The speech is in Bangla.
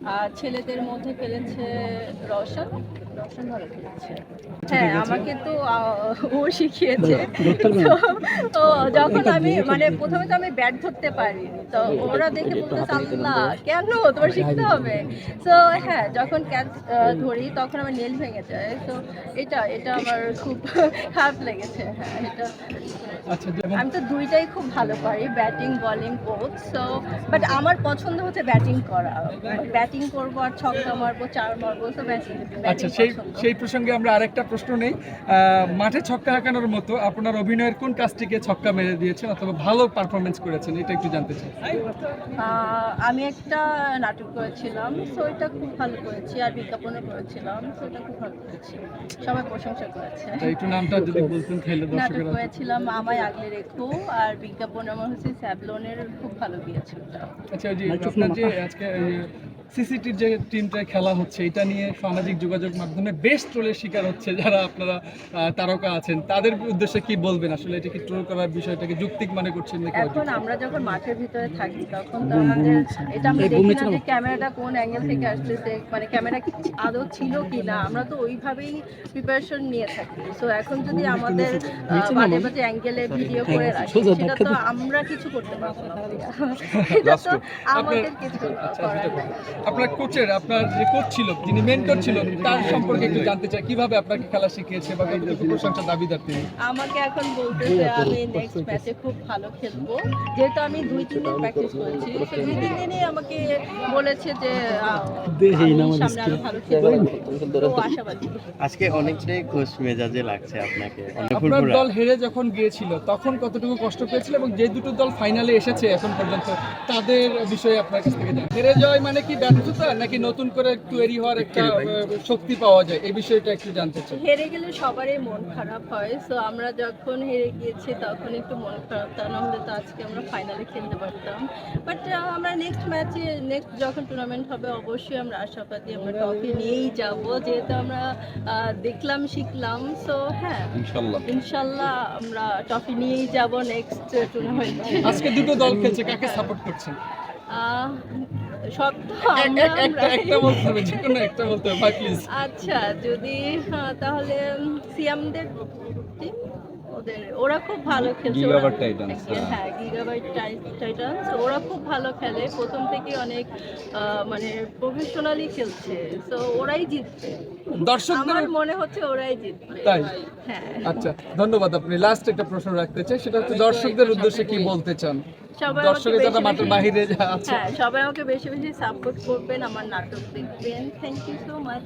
আর ছেলেদের মধ্যে খেলেছে রওশন। হ্যাঁ আমাকে তো ও শিখিয়েছে। তো যখন আমি মানে প্রথমে তো আমি ব্যাট ধরতে পারিনি তো ওরা দেখে বলতেছে আল্লাহ কেন? তোমার শিখতে হবে? তো হ্যাঁ যখন ক্যাচ ধরি তখন আমার নেল ভেঙে যায়। তো এটা এটা আমার খুব খারাপ লেগেছে। হ্যাঁ এটা আচ্ছা আমি তো দুইটাই খুব ভালো পারি batting bowling both so but আমার পছন্দ হচ্ছে ব্যাটিং করা। ব্যাটিং করব আর ছক্কা মারবো চার মারবো তো ব্যাটিং আচ্ছা সেই সেই প্রসঙ্গে আমরা আরেকটা প্রশ্ন নেই। মাঠে ছক্কা হাঁকানোর মতো আপনার অভিনয়ের কোন কাজটিকে ছক্কা মেরে দিয়েছেন অথবা ভালো পারফরমেন্স করেছেন এটা একটু জানতে চাই। আমি একটা নাটক করেছিলাম সো এটা খুব ভালো করেছি আর বিজ্ঞাপনও করেছিলাম সো এটা খুব ভালো করেছি। সবাই প্রশংসা করেছে। তা একটু নামটা যদি বলতেন তাহলে নাটক করেছিলাম আমায় আগলে রেখো আর বিজ্ঞাপন আমার হচ্ছে স্যাবলনের খুব ভালো গিয়েছে আচ্ছা যে আপনার যে আজকে সিসিটির যে টিমটা খেলা হচ্ছে এটা নিয়ে সামাজিক যোগাযোগ মাধ্যমে বেশ ট্রোলের শিকার হচ্ছে যারা আপনারা তারকা আছেন। তাদের উদ্দেশ্যে কি বলবেন? আসলে এটা কি ট্রোল করার বিষয়টাকে যুক্তিক মনে করছেন নাকি এখন আমরা যখন মাঠের ভিতরে থাকি তখন তো আমাদের এটা আমরা দেখি না যে ক্যামেরাটা কোন অ্যাঙ্গেল থেকে আসতেছে মানে ক্যামেরা কি আদৌ ছিল কি না আমরা তো ওইভাবেই প্রিপারেশন নিয়ে থাকি। সো এখন যদি আমাদের বাজে বাজে অ্যাঙ্গেলে ভিডিও করে রাখি সেটা তো আমরা কিছু করতে পারব না। এটা তো আমাদের কিছু আচ্ছা, করার। আপনার কোচের আপনার যে কোচ ছিল যিনি মেন্টর ছিল তার সম্পর্কে একটু জানতে চাই কীভাবে আপনাকে খেলা শিখিয়েছে বা কতটুকু প্রশংসা দাবিদার তিনি? আমাকে এখন বলতেছে আমি নেক্সট ম্যাচে খুব ভালো খেলব। যেহেতু আমি দুই তিন দিন প্র্যাকটিস করেছি তো দুই তিন দিনই আমাকে বলেছে যে সামনে আরও ভালো খেলব। তো আশাবাদী। আজকে অনেকটাই খুশ মেজাজে লাগছে আপনাকে। আপনার দল হেরে যখন গিয়েছিল তখন কতটুকু কষ্ট পেয়েছিল এবং যে দুটো দল ফাইনালে এসেছে এখন পর্যন্ত তাদের বিষয়ে আপনার কাছ থেকে হেরে যাওয়াই মানে কি? ব্যর্থতা নাকি নতুন করে তৈরি হওয়ার একটা শক্তি পাওয়া যায়? এই বিষয়টা একটু জানতে চাই। হেরে গেলে সবারই মন খারাপ হয়। সো আমরা যখন হেরে গিয়েছি তখন একটু মন খারাপ। তা না হলে তো আজকে আমরা ফাইনালে খেলতে পারতাম। বাট আমরা নেক্সট ম্যাচে নেক্সট যখন টুর্নামেন্ট হবে অবশ্যই আমরা আশাবাদী আমরা ট্রফি নিয়েই যাব। যেহেতু আমরা দেখলাম শিখলাম। সো হ্যাঁ। ইনশাল্লাহ। ইনশাল্লাহ আমরা ট্রফি নিয়েই যাব নেক্সট টুর্নামেন্ট আজকে দুটো দল খেলছে কাকে সাপোর্ট করছেন? সব তো একটা একটা বলতে হবে যে কোনো একটা বলতে হবে প্লিজ আচ্ছা যদি হ্যাঁ, তাহলে সিয়ামদের team, ওদের ওরা খুব ভালো খেলছে হ্যাঁ। হ্যাঁ গিগাবাইট টাইটান্স ওরা খুব ভালো খেলে। প্রথম থেকে অনেক মানে প্রফেশনালি খেলছে। তো ওরাই জিতবে। দর্শকদের মনে হচ্ছে ওরাই জিতবে। তাই? হ্যাঁ। আচ্ছা ধন্যবাদ আপনি। লাস্ট একটা প্রশ্ন রাখতে চাই সেটা হচ্ছে দর্শকদের উদ্দেশ্যে কি বলতে চান? সবাই দর্শকের যারা মাঠের বাহিরে যা আছে। হ্যাঁ সবাই আমাকে বেশি বেশি সাপোর্ট করবেন আমার নাটক দেখবেন। Thank you so much